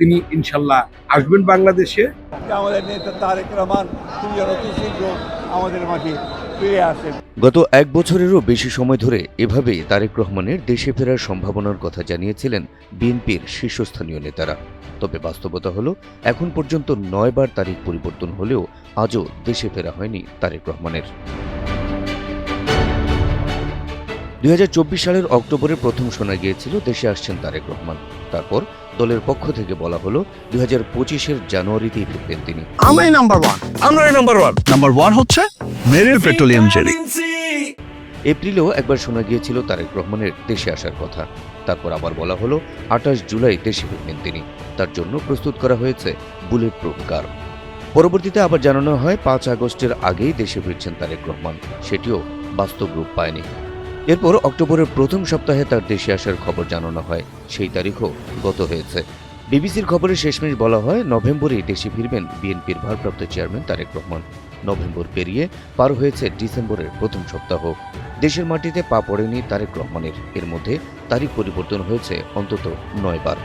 তিনি ইনশাল্লাহ আসবেন বাংলাদেশে। আমাদের নেতা তারেক রহমান তিনি অতি শীঘ্র আমাদের মাঝে ফিরে আসেন। গত এক বছরেরও বেশি সময় ধরে এভাবেই তারেক রহমানের দেশে ফেরার সম্ভাবনার কথা জানিয়েছিলেন বিএনপির শীর্ষস্থানীয় নেতারা। তবে বাস্তবতা হলো এখন পর্যন্ত নয়বার তারিখ পরিবর্তন হলেও আজও দেশে ফেরা হয়নি তারেক রহমানের। দুই হাজার চব্বিশ সালের অক্টোবরে প্রথম শোনা গিয়েছিল দেশে আসছেন তারেক রহমান। তারপর দলের পক্ষ থেকে বলা হলো দুই হাজার পঁচিশের জানুয়ারিতেই ফিরবেন তিনি। আমরাই নাম্বার ওয়ান আমরাই নাম্বার ওয়ান নাম্বার ওয়ান হচ্ছে মেরিল পেট্রোলিয়াম জেলি। এপ্রিলেও একবার শোনা গিয়েছিল তারেক রহমানের দেশে আসার কথা। তারপর আবার বলা হলো আঠাশ জুলাই দেশে ফিরবেন তিনি। তার জন্য প্রস্তুত করা হয়েছে বুলেট প্রুফ কার। পরবর্তীতে আবার জানানো হয় পাঁচ আগস্টের আগেই দেশে ফিরছেন তারেক রহমান। সেটিও বাস্তব রূপ পায়নি। এরপর অক্টোবরের প্রথম সপ্তাহে তার দেশে আসার খবর জানানো হয়। সেই তারিখও গত হয়েছে। বিবিসির খবরে শেষমেশ বলা হয় নভেম্বরেই দেশে ফিরবেন বিএনপির ভারপ্রাপ্ত চেয়ারম্যান তারেক রহমান। নভেম্বর পেরিয়ে পার হয়েছে ডিসেম্বরের প্রথম সপ্তাহ। দেশের মাটিতে পা পড়েনি তারেক রহমানের। এর মধ্যে তারিখ পরিবর্তন হয়েছে অন্তত নয় বার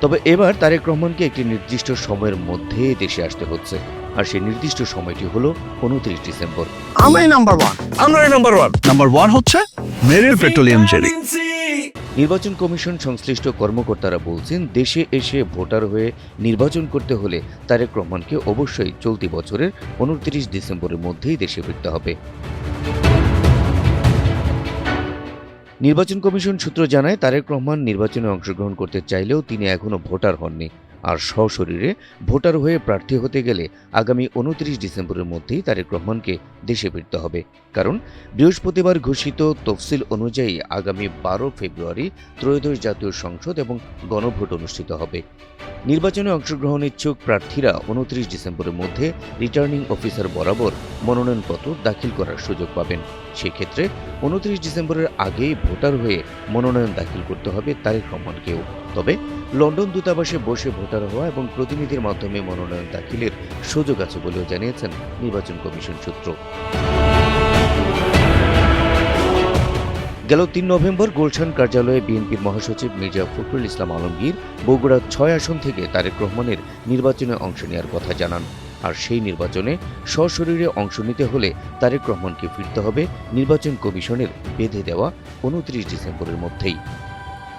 তবে এবার তারেক রহমানকে একটি নির্দিষ্ট সময়ের মধ্যে দেশে আসতে হচ্ছে। আর সেই নির্দিষ্ট সময়টি হলো উনত্রিশ ডিসেম্বর। আমরাই নাম্বার ওয়ান আমরাই নাম্বার ওয়ান নাম্বার ওয়ান হচ্ছে মেরিল পেট্রোলিয়াম জেলি নির্বাচন কমিশন সংশ্লিষ্ট কর্মকর্তারা বলছেন দেশে এসে ভোটার হয়ে নির্বাচন করতে হলে তারেক রহমানকে অবশ্যই চলতি বছরের উনত্রিশ ডিসেম্বরের মধ্যেই দেশে ফিরতে হবে। নির্বাচন কমিশন সূত্র জানায়, তারেক রহমান নির্বাচনে অংশগ্রহণ করতে চাইলেও তিনি এখনও ভোটার হননি। আর সশরীরে ভোটার হয়ে প্রার্থী হতে গেলে আগামী উনত্রিশ ডিসেম্বরের মধ্যেই তারেক রহমানকে দেশে ফিরতে হবে। কারণ বৃহস্পতিবার ঘোষিত তফসিল অনুযায়ী আগামী বারো ফেব্রুয়ারি ত্রয়োদশ জাতীয় সংসদ এবং গণভোট অনুষ্ঠিত হবে। নির্বাচনে অংশগ্রহণ ইচ্ছুক প্রার্থীরা উনত্রিশ ডিসেম্বরের মধ্যে রিটার্নিং অফিসার বরাবর মনোনয়নপত্র দাখিল করার সুযোগ পাবেন। সেক্ষেত্রে উনত্রিশ ডিসেম্বরের আগেই ভোটার হয়ে মনোনয়ন দাখিল করতে হবে তারেক রহমানকেও। তবে লন্ডন দূতাবাসে বসে ভোটার হওয়া এবং প্রতিনিধির মাধ্যমে মনোনয়ন দাখিলের সুযোগ আছে বলেও জানিয়েছেন নির্বাচন কমিশন সূত্র। গেল তিন নভেম্বর গুলশান কার্যালয়ে বিএনপির মহাসচিব মির্জা ফখরুল ইসলাম আলমগীর বগুড়ার ছয় আসন থেকে তারেক রহমানের নির্বাচনে অংশ নেওয়ার কথা জানান। আর সেই নির্বাচনে সশরীরে অংশ নিতে হলে তারেক রহমানকে ফিরতে হবে নির্বাচন কমিশনের বেঁধে দেওয়া উনত্রিশ ডিসেম্বরের মধ্যেই।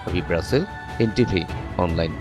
Habib Rasel, NTV, online.